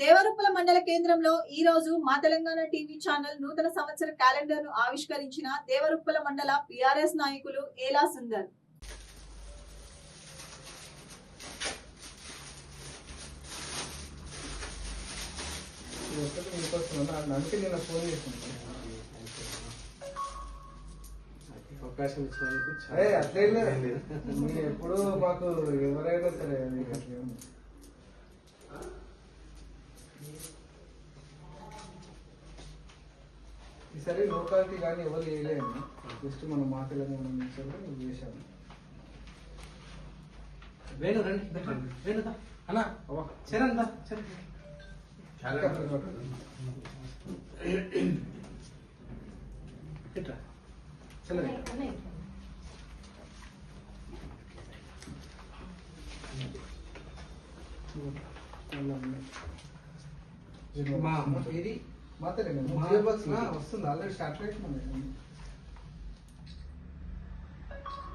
దేవరుప్పల మండల కేంద్రంలో ఈ రోజు మా తెలంగాణ టీవీ ఛానల్ నూతన సంవత్సర క్యాలెండర్ను ఆవిష్కరించిన దేవరుప్పల మండల పిఆర్ఎస్ నాయకులు ఏలా సుందర్. అవకాశం ఇచ్చినందుకు అట్లేం ఎప్పుడు మాకు ఎవరైనా సరే ఈసారి లోకాలిటీ కానీ ఎవరు వేయలేము జస్ట్ మనం మా తెలంగాణ నుంచి చేశాము వేణు రండి. వేణు. అన్న చరణ్ చరణ్ మా ఇది మా తెలంగాణ మా- జియో బాక్స్ వస్తుంది. ఆల్రెడీ స్టార్ట్ చేసినాం